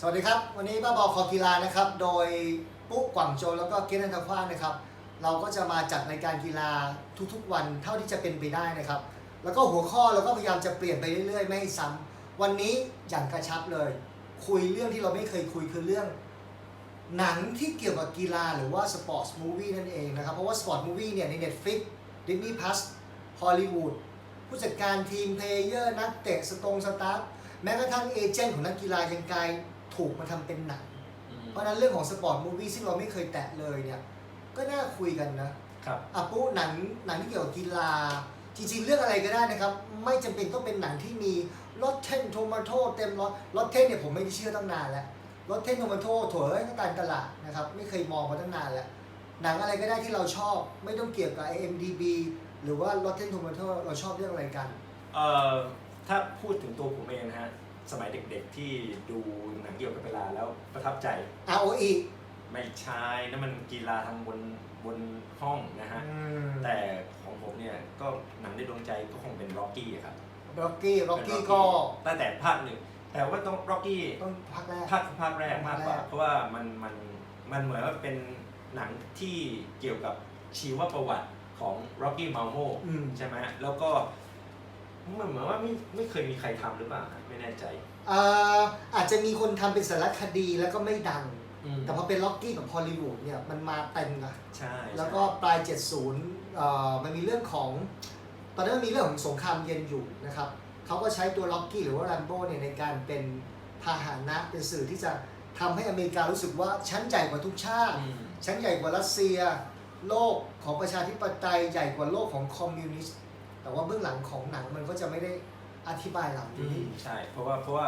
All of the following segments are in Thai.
สวัสดีครับ วันนี้บ้าบอคอกีฬานะครับ โดยปุ๊กกว่างโจแล้วก็เกณฑ์นันทฟ้านะครับ เราก็จะมาจัดรายการกีฬาทุกๆ วันเท่าที่จะเป็นไปได้นะครับ แล้วก็หัวข้อเราก็พยายามจะเปลี่ยนไปเรื่อยๆ ไม่ให้ซ้ำวันนี้อย่างกระชับเลย คุยเรื่องที่เราไม่เคยคุยคือเรื่อง หนังที่เกี่ยวกับกีฬาหรือว่าสปอร์ตมูวี่นั่นเองนะครับ เพราะว่าสปอร์ตมูวี่เนี่ยใน Netflix Disney Plus ฮอลลีวูดผู้จัดการทีมเพลเยอร์นักเตะสตงสตาฟแม้กระทั่งเอเจนต์ของนักกีฬายังกลาย ถูกมาทำเป็นหนัง เพราะฉะนั้นเรื่องของสปอร์ตมูวี่ซึ่งเราไม่เคยแตะเลยเนี่ย ก็น่าคุยกันนะครับอะปุ๊หนังหนังที่เกี่ยวกับกีฬา จริงๆ เรื่องอะไรก็ได้นะครับ ไม่จำเป็นต้องเป็นหนังที่มีรถเทนโทมาโตเต็มรถรถเทนเนี่ยผมไม่ได้เชื่อตั้งนานแล้วรถเทนโทมาโตถั่วเอ้ยก็การตลาดนะครับ ไม่เคยมองมาตั้งนานแล้ว หนังอะไรก็ได้ที่เราชอบ ไม่ต้องเกี่ยวกับ IMDb หรือว่า Rotten Tomato เราชอบเรื่องอะไรกัน เอ่อถ้าพูดถึงตัวผมเองนะฮะ สมัยเด็กๆที่ดูหนังเกี่ยวกับกีฬาแล้วประทับใจ ROE ไม่ใช่นั่นมันกีฬาทางบนบนห้องนะฮะอืมแต่ของผมเนี่ยก็หนังในดวงใจก็คงเป็นร็อกกี้ครับ Rocky Rocky เป็นก็ตั้งแต่ภาคหนึ่งแต่ว่าต้องร็อกกี้ต้องพักแรกภาคภาคแรกมากกว่าภาคแรกเพราะว่ามันมันมันเหมือนว่าเป็นหนังที่เกี่ยวกับชีวประวัติของร็อกกี้มาโมอืมใช่ไหมฮะแล้วก็ มันเหมือนว่าไม่ไม่เคยมีใครทำหรือเปล่าไม่แน่ใจอ่าอาจจะมีคนทำเป็นสารคดีแล้วก็ไม่ดัง อืมแต่พอเป็นล็อกกี้กับฮอลลีวูดเนี่ยมันมาเต็มอะใช่แล้วก็ปลาย 70เอ่อมันมีเรื่องของ ตอนนั้นมันมีเรื่องของสงครามเย็นอยู่นะครับเขาก็ใช้ตัวล็อกกี้หรือว่าแรมโบ้เนี่ยในการเป็นพาหนะเป็นสื่อที่จะทำให้อเมริการู้สึกว่าชั้นใหญ่กว่าทุกชาติ อืมชั้นใหญ่กว่ารัสเซีย โลกของประชาธิปไตยใหญ่กว่าโลกของคอมมิวนิสต์ แต่ว่าเบื้องหลังของหนังมันก็จะไม่ได้อธิบายเหล่าอืนี้มใช่ เพราะว่าเพราะว่า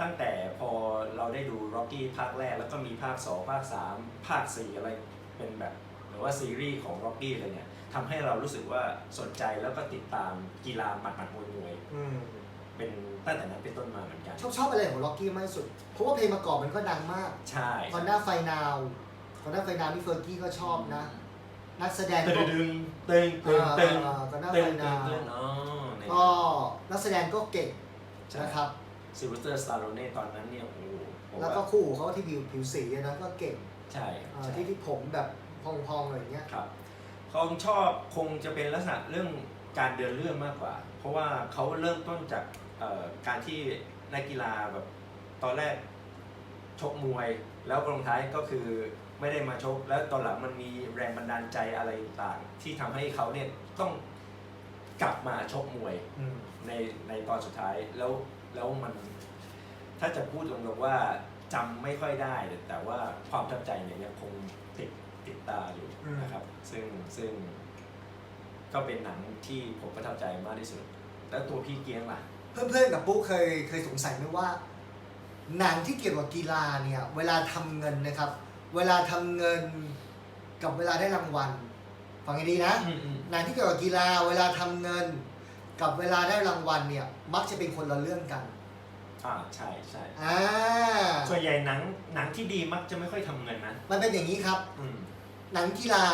ตั้งแต่พอเราได้ดูร็อกกี้ภาคแรก แล้วก็มีภาค 2 ภาค 3 ภาค 4 อะไรเป็นแบบหรือว่าซีรีส์ของร็อกกี้อะไรเนี่ยทำให้เรารู้สึกว่าสนใจแล้วก็ติดตามกีฬาหมัดหมัดมวยมวยอืมเป็นตั้งแต่นั้นเป็นต้นมาเหมือนกัน ชอบชอบอะไรของล็อกกี้มากที่สุด เพราะว่าเพลงประกอบมันก็ดังมากใช่ คอนด้าไฟนาวคอนด้าไฟนาวนี่เฟอร์กี้ก็ชอบนะ นักแสดงตึก็งดึงตึงตึงตึงอ่าก็น่าตึงไปตึนาง ตึงอ๋อเนี่ยก็นักแสดงก็เก่งใช่นะครับ ซิลเวสเตอร์สตาร์โรเน่ตอนนั้นเนี่ยโอ้โหผมแล้วก็ว่าคู่ของเขาที่ผิวผิวสีอะนะก็เก่งใช่อ่าใช่ ที่ที่ผมแบบพองๆอะไรอย่างเงี้ย ครับเขาชอบคงจะเป็นลักษณะเรื่องการเดินเรื่องมากกว่า เพราะว่าเขาเริ่มต้นจากเอ่อการที่นักกีฬาแบบตอนแรกชกมวย แล้วลงท้ายก็คือ ไม่ได้มาชก แล้วตอนหลังมันมีแรงบันดาลใจอะไรต่างๆที่ทำให้เขาเนี่ยต้องกลับมาชกมวยอืมในในตอนสุดท้ายแล้วแล้วมัน ถ้าจะพูดตรงๆว่าจำไม่ค่อยได้ แต่ว่าความประทับใจเนี่ยยังคงติดติดตาอยู่นะครับ ซึ่งซึ่งก็เป็นหนังที่ผมประทับใจมากที่สุด แล้วตัวพี่เกียงล่ะ เพื่อนๆกับปุ๊กเคยเคยสงสัยไหมว่า หนังที่เกี่ยวกับกีฬาเนี่ย เวลาทำเงินนะครับ เวลาทำเงินกับเวลาได้รางวัลฟังให้ดีนะหนังที่เกี่ยวกับกีฬาเวลาทำเงิน กับเวลาได้รางวัลเนี่ย มักจะเป็นคนละเรื่องกันอ่าใช่ใช่อ่าส่วนใหญ่หนังหนังที่ดีมักจะไม่ค่อยทำเงินนะมันเป็นอย่างนี้ครับอืมหนังกีฬา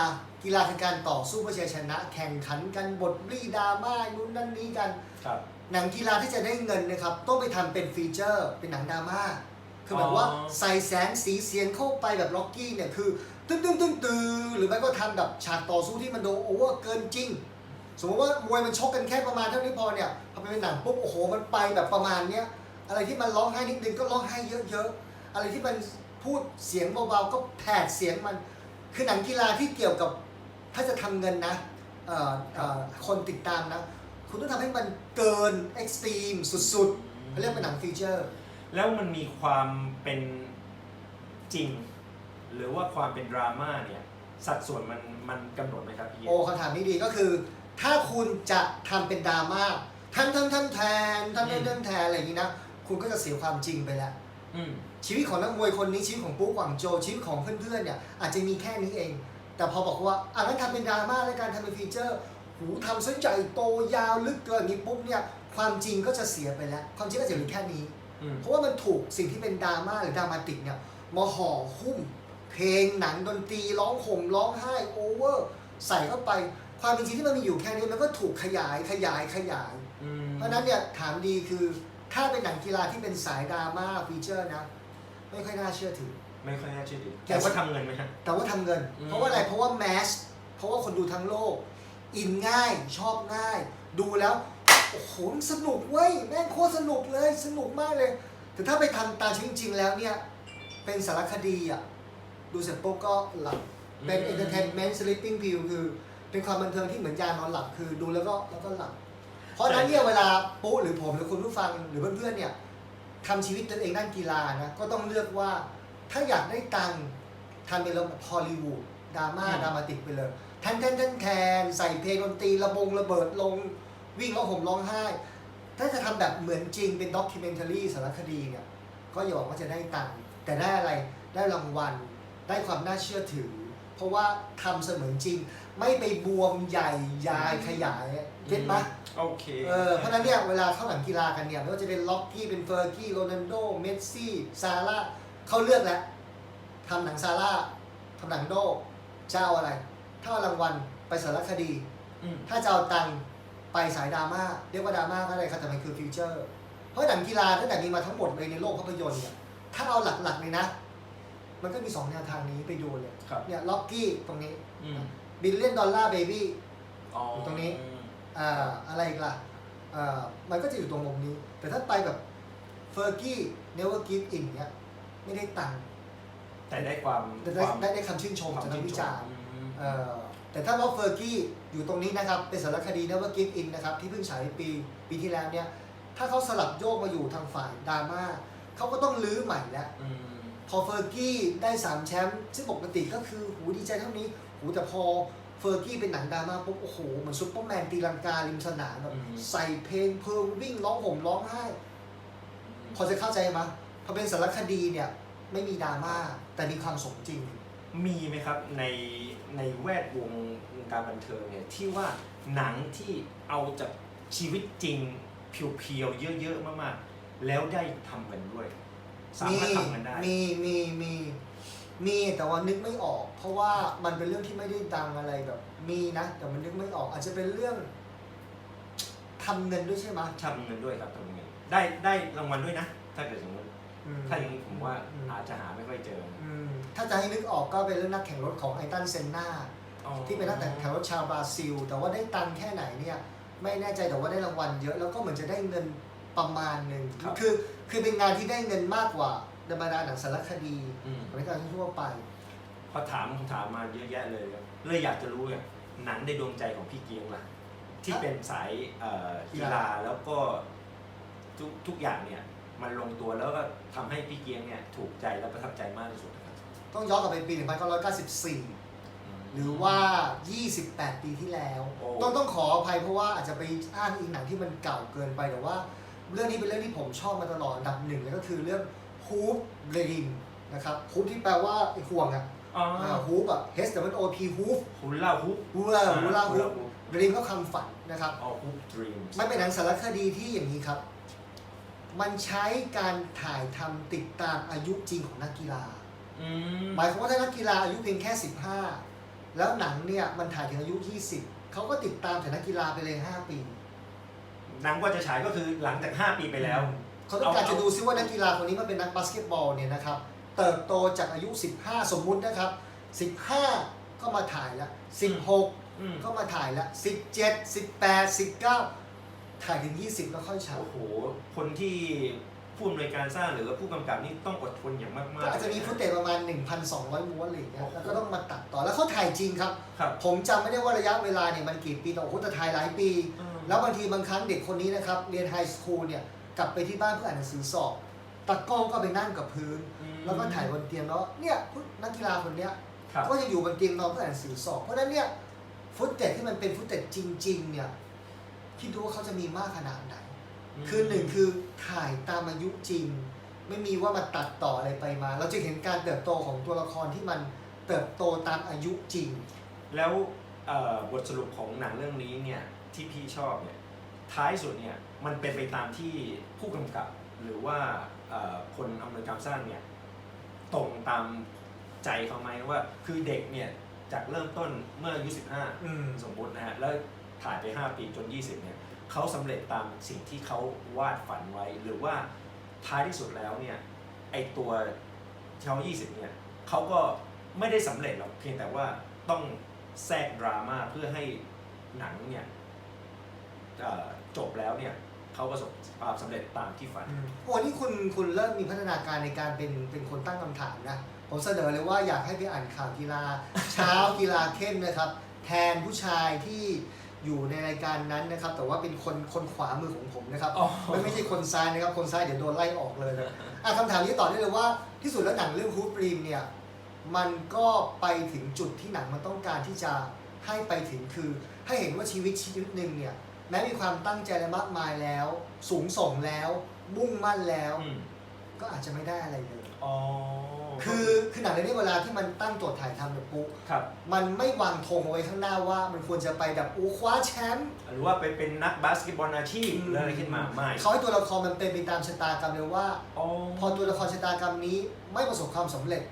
กีฬาคือการต่อสู้เพื่อชัยชนะ แข่งขันกันบทรีดราม่านู่นนั่นนี้กัน ครับ หนังกีฬาที่จะได้เงินนะครับ ต้องไปทำเป็นฟีเจอร์ เป็นหนังดราม่า คือแบบว่าอ๋อใส่แสงสีเสียงเข้าไปแบบล็อกกี้เนี่ยคือตึ้งตึ้งตึ้งตึ้งหรือไม่ก็ทำแบบฉากต่อสู้ที่มันดูโอเวอร์เกินจริง สมมติว่ามวยมันชกกันแค่ประมาณเท่านี้พอเนี่ยพอเป็นหนังปุ๊บโอ้โหมันไปแบบประมาณเนี้ยอะไรที่มันร้องไห้นิดนึงก็ร้องไห้เยอะๆอะไรที่มันพูดเสียงเบาๆก็แผดเสียงมันคือหนังกีฬาที่เกี่ยวกับถ้าจะทำเงินนะเอ่อเอ่อคนติดตามนะ คุณต้องทำให้มันเกินเอ็กซ์ตรีมสุดๆเขาเรียกเป็นหนังฟีเจอร์ แล้วมันมีความเป็นจริง หรือว่าความเป็นดราม่าเนี่ย สัดส่วนมันมันกำหนดไหมครับพี่โอ้คำถามนี้ดีก็คือ ถ้าคุณจะทำเป็นดราม่าท่านท่านท่านแทนท่านท่านท่านแทนอะไรอย่างนี้นะคุณก็จะเสียความจริงไปแล้วอืมชีวิตของนักมวยคนนี้ชีวิตของปุ๊กหวังโจชีวิตของเพื่อนๆเนี่ยอาจจะมีแค่นี้เอง แต่พอบอกว่าอะงั้นทำเป็นดราม่าแล้วการทำเป็นฟีเจอร์หูทำซะใหญ่โตยาวลึกเกินอย่างนี้ปุ๊บเนี่ยความจริงก็จะเสียไปแล้ว ความจริงก็จะเหลือแค่นี้ อืม เพราะว่ามันถูกสิ่งที่เป็นดราม่าหรือดรามาติกเนี่ยมาห่อหุ้ม เพลงหนังดนตรีร้องห่มร้องไห้โอเวอร์ ใส่เข้าไป ความเป็นจริงที่มันมีอยู่แค่นี้มันก็ถูกขยายขยายขยาย อืมเพราะฉะนั้นเนี่ยถามดีคือถ้าเป็นหนังกีฬาที่เป็นสายดราม่าฟีเจอร์นะ ไม่ค่อยน่าเชื่อถือ ไม่ค่อยน่าเชื่อถือแต่แต่ว่าทำเงินไหมฮะ แต่ว่าทำเงิน อืม เพราะว่าอะไรเพราะว่าแมสเพราะว่าคนดูทั้งโลก อินง่ายชอบง่าย ดูแล้ว โอ้โหมันสนุกเว้ยแม่งโคตรสนุกเลยสนุกมากเลย แต่ถ้าไปทำตามชีวิตจริง ๆ แล้วเนี่ย เป็นสารคดีอะ ดูเสร็จปุ๊บก็หลับ เป็น entertainment sleeping pill คือ เป็นความบันเทิงที่เหมือนยานอนหลับคือดูแล้วก็แล้วก็หลับ เพราะฉะนั้นเนี่ยเวลาปุ๊หรือผมหรือคุณผู้ฟังหรือเพื่อนๆเนี่ยทำชีวิตตนเองด้านกีฬานะก็ต้องเลือกว่าถ้าอยากได้ตังค์ทำเป็นแบบฮอลลีวูดดราม่าอืมดรามาติกไปเลยแทนแทนแทนแทนใส่เพลงดนตรีระบงระเบิดลง วิ่งร้องห่มร้องไห้ ถ้าจะทำแบบเหมือนจริงเป็นด็อกิเมนทารีสารคดีเนี่ยก็อย่าบอกว่าจะได้ตังค์แต่ได้อะไรได้รางวัล ได้ความน่าเชื่อถือ เพราะว่าทำเสมือนจริง ไม่ไปบวมใหญ่ยายขยายเก็ตปะโอเคเออเพราะฉะนั้นเนี่ยเวลาเข้าหนังกีฬากันเนี่ยไม่ว่าจะเป็นล็อกกี้เป็นเฟอร์กี้โรนัลโดเมสซี่ซาร่าเขาเลือกแล้วทำหนังซาร่าทำหนังโดจะเอาอะไร ถ้าเอารางวัลไปสารคดีอืมถ้าจะเอาตังค์ ไปสายดราม่าเรียกว่าดราม่าก็ได้ครับแต่มันคือฟิวเจอร์เพราะหนังกีฬาตั้งแต่มีมาทั้งหมดเลยในโลกภาพยนตร์เนี่ยถ้าเอาหลักๆเลยนะ มันก็มีสองแนวทางนี้ไปดูเลยครับ เนี่ยล็อกกี้ตรงนี้อืมบิลเลียนดอลลาร์เบบี้ อ๋อตรงนี้ อ่าอะไรอีกล่ะอ่ามันก็จะอยู่ตรงมุมนี้ แต่ถ้าไปแบบเฟอร์กี้เนเวอร์กิฟอินเนี่ยไม่ได้ตังค์แต่ได้ความแต่คได้วามได้ได้คำชื่นชมความจากนักวิจารณ์ อืม เอ่อ แต่ถ้าว่าเฟอร์กี้อยู่ตรงนี้นะครับ เป็นสารคดี Never Give In นะครับ ที่เพิ่งฉายในปีปีที่แล้วเนี่ย ถ้าเขาสลับโยกมาอยู่ทางฝ่ายดราม่าเขาก็ต้องลื้อใหม่แล้ว อืมพอเฟอร์กี้ได้ 3 แชมป์ซึ่งปกติก็คือหูดีใจเท่านี้หูแต่พอเฟอร์กี้เป็นหนังดราม่าปุ๊บโอ้โหเหมือนซุปเปอร์แมนตีลังการิมสนามแบบอืมใส่เพลงเพลิงวิ่งร้องห่มร้องไห้ พอจะเข้าใจไหมยพอเป็นสารคดีเนี่ยไม่มีดราม่าแต่มีความสมจริง มีไหมครับใน ในแวดวงวงการบันเทิงเนี่ยที่ว่าหนังที่เอาจากชีวิตจริงเพียวๆเยอะๆมากๆ แล้วได้ทำกันด้วย สามารถทำกันได้ มีมีมีมีแต่ว่านึกไม่ออก เพราะว่ามันเป็นเรื่องที่ไม่ได้ดังอะไรแบบ มีนะแต่มันนึกไม่ออก อาจจะเป็นเรื่องทำเงินด้วยใช่ไหมยทำเงินด้วยครับทำเงินได้ได้รางวัลด้วยนะ ถ้าเกิดสมมติอืม ถ้าอย่างนี้ผมว่าอืม อาจจะหาไม่ค่อยเจออืม ถ้าจะให้นึกออกก็เป็นเรื่องนักแข่งรถของไอตันเซนนาอ๋อที่เป็นนักแข่งรถชาวบราซิล แต่ว่าได้ตังค์แค่ไหนเนี่ยไม่แน่ใจแต่ว่าได้รางวัลเยอะแล้วก็เหมือนจะได้เงินประมาณหนึ่งครับคือคือเป็นงานที่ได้เงินมากกว่าธรรมดาหนังสารคดีอืมของการทั่วไปพอถามคำถามมาเยอะแยะเลยครับเลยอยากจะรู้เนี่ยหนังในดวงใจของพี่เกียงล่ะที่เป็นสายเอ่อกีฬาแล้วก็ทุกทุกอย่างเนี่ยมันลงตัวแล้วก็ทำให้พี่เกียงเนี่ยถูกใจและประทับใจมากที่สุดนะครับ ต้องย้อนกลับไปปี 1994 หรือว่า 28 ปีที่แล้ว โอ้ ต้องต้องขออภัยเพราะว่าอาจจะไปอ้างอิงหนังที่มันเก่าเกินไปแต่ว่า เรื่องนี้เป็นเรื่องที่ผมชอบมาตลอดอันดับหนึ่งเลยก็คือเรื่อง Hoop Dream นะครับ Hoop ที่แปลว่าไอ้ห่วงอะอ๋ออ่า Hoop อะ H W O P Hoop ฮุลล่าฮุปฮูลาฮูลาฮูป Dream ก็คำฝันนะครับ อ๋อฮุปดรีมมันเป็นหนังสารคดีที่อย่างนี้ครับ มันใช้การถ่ายทำติดตามอายุจริงของนักกีฬา อืมหมายความว่าถ้านักกีฬาอายุเพียงแค่ 15 แล้วหนังเนี่ยมันถ่ายถึงอายุ 20 เขาก็ติดตามแต่นักกีฬาไปเลย 5 ปี หนังกว่าจะฉายก็คือหลังจาก 5 ปีไปแล้ว เขาต้องการเอา จะดูซิว่านักกีฬาคนนี้มันเป็นนักบาสเกตบอลเนี่ยนะครับ เติบโตจากอายุ 15 สมมุตินะครับ 15 ก็มาถ่ายแล้ว16 อืมก็มาถ่ายแล้ว17 18 19 ถ่ายถึง 20 แล้วค่อยฉายโอ้โห คนที่ ผู้อำนวยการสร้างหรือว่าผู้กำกับนี่ต้องอดทนอย่างมากๆก็อาจจะมีฟุตเตจประมาณ 1,200ม้วนอะไรอย่างเงี้ยแล้วก็ต้องมาตัดต่อแล้วเขาถ่ายจริงครับ ครับ ผมจำไม่ได้ว่าระยะเวลาเนี่ยมันกี่ปีแต่โอ้โหแต่ถ่ายหลายปี อืม แล้วบางทีบางครั้งเด็กคนนี้นะครับ เรียนไฮสคูลเนี่ยกลับไปที่บ้านเพื่ออ่านหนังสือสอบตากล้องก็ไปนั่งกับพื้นแล้วก็ถ่ายบนเตียงแล้วเนี่ยนักกีฬาคนเนี้ย ครับก็ยังอยู่บนเตียงนอนเพื่ออ่านหนังสือสอบเพราะฉะนั้นเนี่ยฟุตเตจที่มันเป็นฟุตเตจจริง ๆ เนี่ยคิดดูว่าเขาจะมีมากขนาดไหน คือหนึ่งคือถ่ายตามอายุจริง ไม่มีว่ามาตัดต่ออะไรไปมา เราจะเห็นการเติบโตของตัวละครที่มันเติบโตตามอายุจริง แล้วเอ่อบทสรุปของหนังเรื่องนี้เนี่ยที่พี่ชอบเนี่ยท้ายสุดเนี่ยมันเป็นไปตามที่ผู้กำกับ หรือว่าเอ่อคนอำนวยการสร้างเนี่ยตรงตามใจเขาไหมว่าคือเด็กเนี่ยจากเริ่มต้นเมื่ออายุอืม15สมมตินะฮะแล้วถ่ายไป 5 ปีจน 20เนี่ย เขาสำเร็จตามสิ่งที่เขาวาดฝันไว้ หรือว่าท้ายที่สุดแล้วเนี่ยไอตัวชาว20เนี่ยเขาก็ไม่ได้สำเร็จหรอกเพียงแต่ว่าต้องแทรกดราม่าเพื่อให้หนังเนี่ยจบแล้วเนี่ยเขาประสบความสำเร็จตามที่ฝันโอ้นี่คุณคุณเริ่มมีพัฒนาการในการเป็นเป็นคนตั้งคำถามนะ ผมเสนอเลยว่าอยากให้ไปอ่านข่าวกีฬา เช้ากีฬาเข้มนะครับ แทนผู้ชายที่ อยู่ในรายการนั้นนะครับ แต่ว่าเป็นคนคนขวามือของผมนะครับอ๋อ ไม่ไม่ใช่คนซ้ายนะครับ คนซ้ายเดี๋ยวโดนไล่ออกเลยนะอะคำถามนี้ต่อได้เลยว่าที่สุดแล้วหนังเรื่องฮูปรีมเนี่ย มันก็ไปถึงจุดที่หนังมันต้องการที่จะให้ไปถึงคือ ให้เห็นว่าชีวิตชีวิตหนึ่งเนี่ย แม้มีความตั้งใจและมากมายแล้ว สูงส่งแล้ว มุ่งมั่นแล้ว อืมก็อาจจะไม่ได้อะไรเลย อ๋อ คือคือหนังเรื่องนี้เวลาที่มันตั้งโจทย์ถ่ายทำเนี่ยปุ๊บครับ มันไม่วางธงเอาไว้ข้างหน้าว่ามันควรจะไปแบบอู้คว้าแชมป์หรือว่าไปเป็นนักบาสเกตบอลอาชีพหรืออะไรขึ้นมาไม่เขาให้ตัวละครมันเป็นไปตามชะตากรรมเลยว่า อ๋อพอตัวละครชะตากรรมนี้ไม่ประสบความสำเร็จ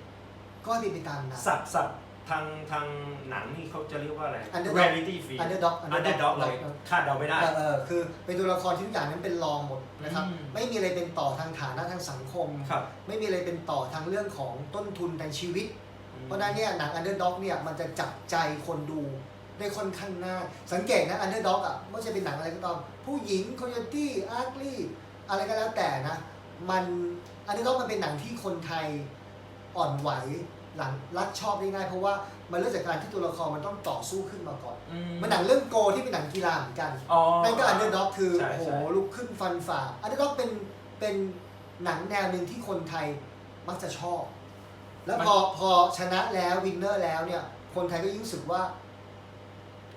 ก็ให้เป็นไปตามนั้น สับสับ ทางทางหนังนี่เขาจะเรียกว่าอะไร Underdog reality feed Underdog underdog เลยเออคาดเดาไม่ได้ เออเออคือเป็นตัวละครที่ทุกอย่างนั้นเป็นรองหมดนะครับ อืม ไม่มีอะไรเป็นต่อทางฐานะทางสังคม ครับ ไม่มีอะไรเป็นต่อทางเรื่องของต้นทุนทางชีวิต เพราะฉะนั้นเนี่ยหนัง Underdog เนี่ยมันจะจับใจคนดูได้ค่อนข้างง่ายสังเกตนะ Underdog อะไม่ใช่เป็นหนังอะไรก็ตามผู้หญิง c o y o t e อาร์ l ี y อะไรก็แล้วแต่นะ มัน Underdog มันเป็นหนังที่คนไทยอ่อนไหว หลังรักชอบได้ง่ายเพราะว่ามันเริ่มจากการที่ตัวละครมันต้องต่อสู้ขึ้นมาก่อน อื มันหนังเรื่องโกที่เป็นหนังกีฬาเหมือนกันอ๋อนั่นก็ Underdog คือใช่โอ้โหใช่ ลุกขึ้นฟันฝ่า Underdog เป็นเป็นหนังแนวหนึ่งที่คนไทยมักจะชอบ แล้วพอพอชนะแล้ววินเนอร์แล้วเนี่ย คนไทยก็ยิ่งรู้สึกว่า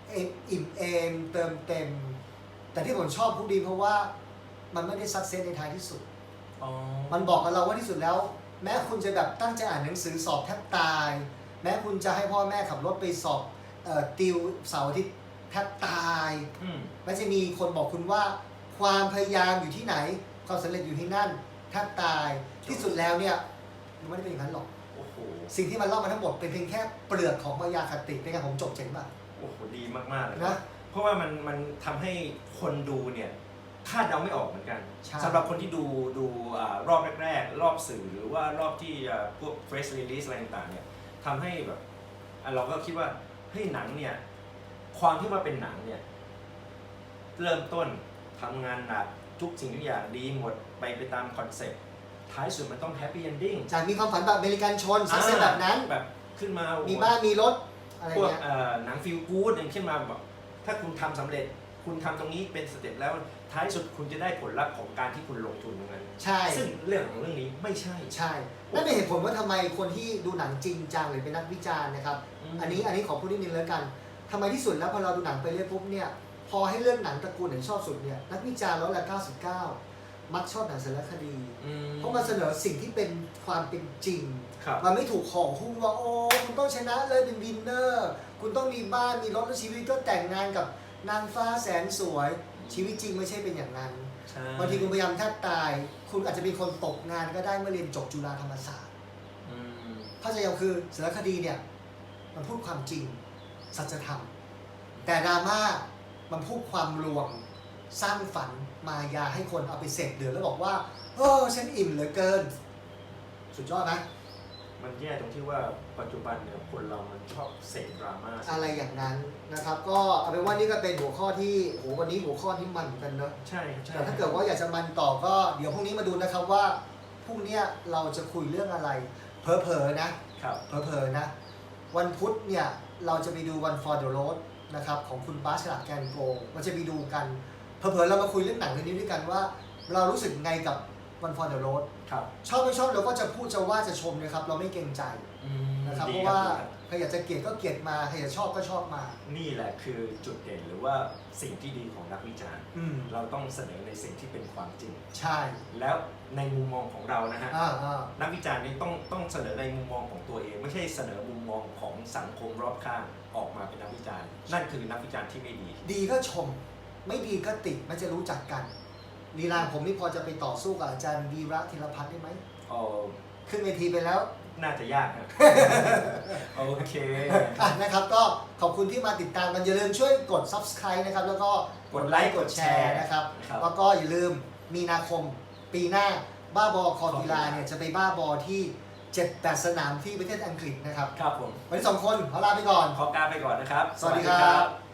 เอมอิ่มเอมเติมเต็ม แต่ที่ผมชอบผู้ดีเพราะว่ามันไม่ได้ซักเซสในท้ายที่สุด อ๋อ มันบอกกับเราว่าที่สุดแล้ว แม้คุณจะแบบตั้งใจอ่านหนังสือสอบแทบตาย แม้คุณจะให้พ่อแม่ขับรถไปสอบเอ่อติวเสาร์อาทิตย์แทบตายอืมมันจะมีคนบอกคุณว่า ความพยายามอยู่ที่ไหน ความสำเร็จอยู่ที่นั่นแทบตายที่สุดแล้วเนี่ยมันไม่ได้เป็นอย่างนั้นหรอก โอ้โห สิ่งที่มันเล่ามาทั้งหมดเป็นเพียงแค่เปลือกของมายาคติเป็นไงผมจบเจ๋งป่ะ โอ้โห ดีมาก ๆ เลยนะ เพราะว่ามันมันทำให้คนดูเนี่ย คาดเดาไม่ออกเหมือนกันใช่ สำหรับคนที่ดูดูอ่ารอบแรกๆ รอบสื่อหรือว่ารอบที่อ่าพวก press release อะไรต่างๆเนี่ยทำให้แบบอะเราก็คิดว่าเฮ้ยหนังเนี่ยความที่ว่าเป็นหนังเนี่ยเริ่มต้นทำงานหนักทุกสิ่งทุกอย่างดีหมดไปไปตามคอนเซ็ปต์ท้ายสุดมันต้องแฮปปี้เอนดิ้ง จากมีความฝันแบบอเมริกันชนสักเซสแบบนั้น แบบขึ้นมามีมีบ้านมีรถอะไรพวกเงี้ย เอ่อหนังฟิลกู๊ดอย่างขึ้นมาแบบถ้าคุณทำสำเร็จ คุณทำตรงนี้เป็นสเต็ปแล้วท้ายสุดคุณจะได้ผลลัพธ์ของการที่คุณลงทุนตรงนั้นใช่ ซึ่งเรื่องของเรื่องนี้ไม่ใช่ใช่นั่นเป็นเหตุผลว่าทำไมคนที่ดูหนังจริงจังหรือเป็นนักวิจารณ์นะครับอันนี้อันนี้ขอพูดนิดนึงแล้วกันทำไมที่สุดแล้วพอเราดูหนังไปเรื่อยปุ๊บเนี่ยพอให้เลือกหนังตระกูลไหนชอบสุดเนี่ยนักวิจารณ์ร้อยละ99 มักชอบหนังสารคดีอืมเพราะมันเสนอสิ่งที่เป็นความเป็นจริงครับมันไม่ถูกห่อหุ้มว่าโอ้คุณต้องชนะเลยเป็นวินเนอร์ คุณต้องมีบ้านมีรถแล้วชีวิตก็แต่งงานกับ นางฟ้าแสนสวย ชีวิตจริงไม่ใช่เป็นอย่างนั้นใช่บางทีคุณพยายามแทบตาย คุณอาจจะเป็นคนตกงานก็ได้เมื่อเรียนจบจุฬาธรรมศาสตร์อืมเข้าใจยังคือสารคดีเนี่ย มันพูดความจริง สัจธรรม แต่ดราม่ามันพูดความลวง สร้างฝันมายาให้คนเอาไปเสพเดือดแล้วบอกว่าโอ้ฉันอิ่มเหลือเกิน สุดยอดไหม มันแย่ตรงที่ว่าปัจจุบันเนี่ยคนเรามันชอบเสพดราม่าอะไรอย่างนั้นนะครับ ก็เอาเป็นว่านี่ก็เป็นหัวข้อที่โหวันนี้หัวข้อที่มันเหมือนกันเนอะใช่ใช่แต่ถ้าเกิดว่าอยากจะมันต่อก็เดี๋ยวพรุ่งนี้มาดูนะครับว่าพรุ่งเนี้ยเราจะคุยเรื่องอะไรเผลอๆนะครับเผลอๆนะ วันพุธเนี่ยเราจะไปดู One for the Road นะครับของคุณบาสฉลาดแกนโกงเราจะไปดูกันเผลอๆเรามาคุยเรื่องหนังเรื่องนี้ด้วยกันว่า เรารู้สึกไงกับ One for the Road ครับชอบไม่ชอบเราก็จะพูดจะว่าจะชมนะครับ เราไม่เกรงใจอืมนะครับดีเพราะว่าดีครับใครอยากจะเกลียดก็เกลียดมาใครอยากชอบก็ชอบมา นี่แหละคือจุดเด่นหรือว่าสิ่งที่ดีของนักวิจารณ์ อืมเราต้องเสนอในสิ่งที่เป็นความจริง ใช่แล้วในมุมมองของเรานะฮะ อ่าอ่านักวิจารณ์นี่ต้องต้องเสนอในมุมมองของตัวเอง ไม่ใช่เสนอมุมมองของสังคมรอบข้างออกมาเป็นนักวิจารณ์ นั่นคือนักวิจารณ์ที่ไม่ดี ดีก็ชม ไม่ดีก็ติมันจะรู้จักกัน ลีลาผมนี่พอจะไปต่อสู้กับอาจารย์วีระธีรพัฒน์ได้ไหมเอ๋อขึ้นเวทีไปแล้วน่าจะยากนะ โอเค อะนะครับก็ขอบคุณที่มาติดตามกันอย่าลืมช่วยกด subscribe นะครับ แล้วก็กดไลค์กดแชร์นะครับ ครับ แล้วก็อย่าลืมมีนาคมปีหน้าบ้าบอคอกีฬาเนี่ยจะไปบ้าบอที่7-8สนามที่ประเทศอังกฤษนะครับ ครับผม วันนี้สองคนขอลาไปก่อน ขอกลาไปก่อนนะครับ สวัสดีครับ